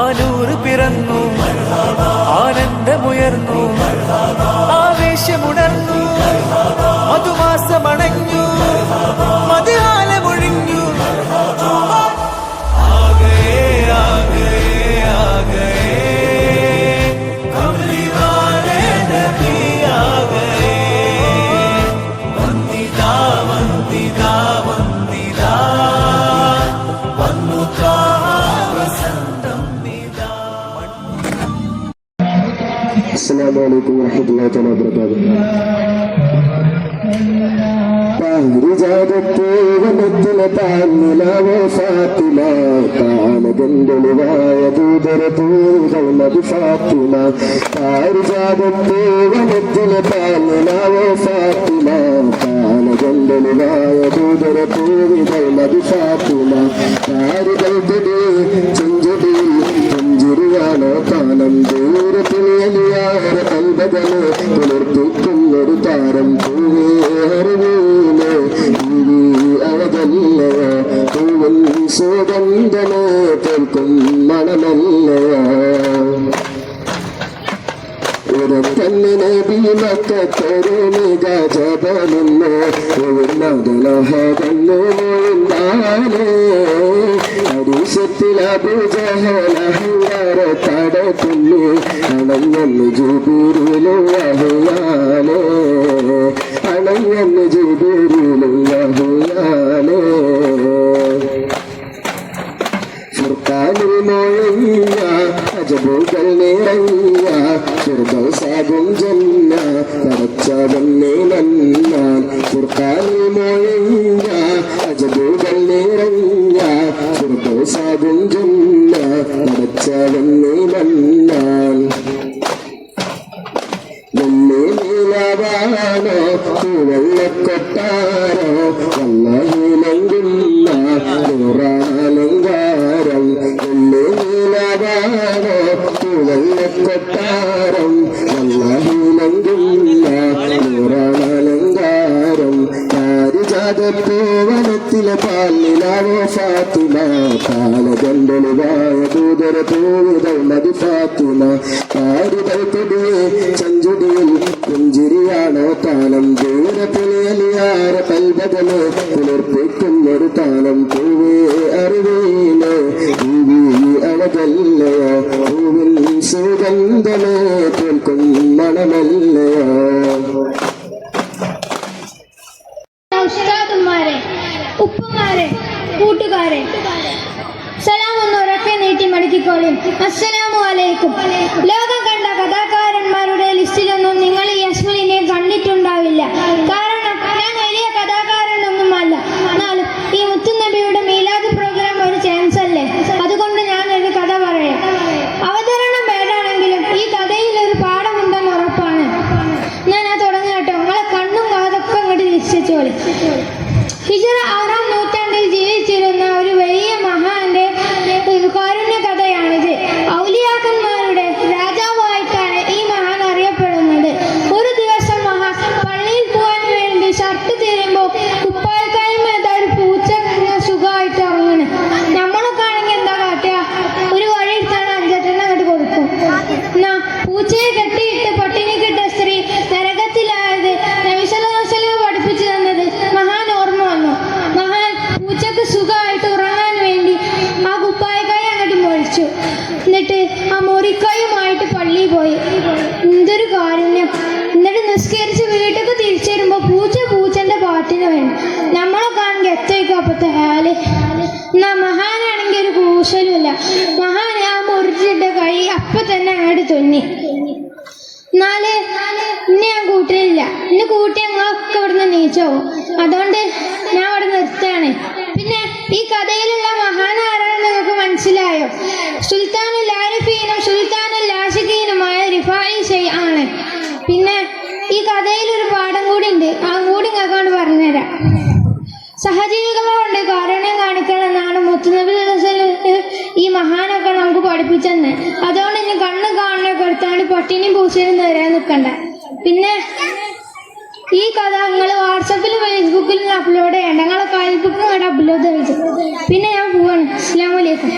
ആനൂറ് പിറന്നു. ആനന്ദമുയർന്നു. ആവേശമുണർന്നു. മധുമാസമണഞ്ഞു. السلام عليكم ورحمة الله تعالى وبركاته പാരിജാതത്തൂവനത്തിലെ താന്നിലാവോ ഫാത്തിമ താനകണ്ടൊളിവായ ദൂതര തൂതൽ നബി ഫാത്തിമ പാരിജാതത്തൂവനത്തിലെ താന്നിലാവോ ഫാത്തിമ താനകണ്ടൊളിവായ ദൂതര തൂവിതൽ നബി ഫാത്തിമ ഭീമക്കൊരു മികജപമെന്ന് ഉന്നതലഹകന്നുണ്ടാലേ ഹരിശത്തിലഭിജഹലഹങ്കാര തടത്തുള്ളി അണഞ്ഞന്ന് ജുബിരിലും പടച്ചവന്നെ നന്നാൻ ഫുർഖാനിൽ മൊഴിഞ്ഞ അജബുകൾ നിറഞ്ഞ ഫിർദൗസാകും ജന്ന പടച്ചവന്നെ ചഞ്ചുടിയിൽ പുഞ്ചിരിയാണോ താനം ദൂരത്തിലേലിയാര പൽബദലോ പുലർപ്പിക്കുന്നൊരു താലം. പൂവേ അറിവീന് പൂവി അഴകല്ലയോ? പൂവിൻ സുഗന്ധമേ കേൾക്കും മണമല്ലയോ? ഉപ്പുമാരെ കൂട്ടുകാരെ സലാം ഒന്ന് ഉറക്കെ നീട്ടി മടക്കിക്കോളും. അസ്സലാമു അലൈക്കും. ലോകം കണ്ട കഥാകാരന്മാരുടെ ലിസ്റ്റിലൊന്നും നിങ്ങൾ ഈ ആ മുറിക്കയുമായിട്ട് പള്ളിയിൽ പോയി. എന്തൊരു കാരുണ്യം. എന്നിട്ട് നിസ്കരിച്ച് വീട്ടിലേക്ക് തിരിച്ചു വരുമ്പോ പൂച്ച പൂച്ചന്റെ പാട്ടിന് വേണം നമ്മളെ കാണുക എത്തേക്കും അപ്പത്തെ ഹാൽ. എന്നാ മഹാനാണെങ്കിൽ ഒരു കൂശലുമില്ല. മഹാൻ ആ മുറിച്ചിട്ട കൈ അപ്പ തന്നെ അങ്ങോട്ട് തുന്നി. എന്നാൽ ഇന്ന് ഞാൻ കൂട്ടിലില്ല. ഇന്ന് കൂട്ടി ഞങ്ങളൊക്കെ ഇവിടുന്ന് നീച്ചോ അതുകൊണ്ട് ഞാൻ അവിടെ നിർത്താണ് പിന്നെ ഈ കഥയിലുള്ള സഹജീവികളോടുണ്ട് കാരുണ്യം കാണിക്കണം എന്നാണ് മുത്തുനബി ഈ മഹാനൊക്കെ നമുക്ക് പഠിപ്പിച്ചെന്ന്. അതുകൊണ്ട് ഇനി കണ്ണ് കാണുന്ന കൊടുത്താണ് പട്ടിണിയും പൂച്ചയും നേരെ നിൽക്കണ്ട. പിന്നെ ഈ കഥ നിങ്ങൾ വാട്സപ്പിൽ ഫേസ്ബുക്കിൽ അപ്ലോഡ് ചെയ്യണ്ട. നിങ്ങളെ കാൽബുക്കും അപ്ലോഡ് ചെയ്തു പിന്നെ ഞാൻ പോവാണ്. അസ്ലാമലൈക്കും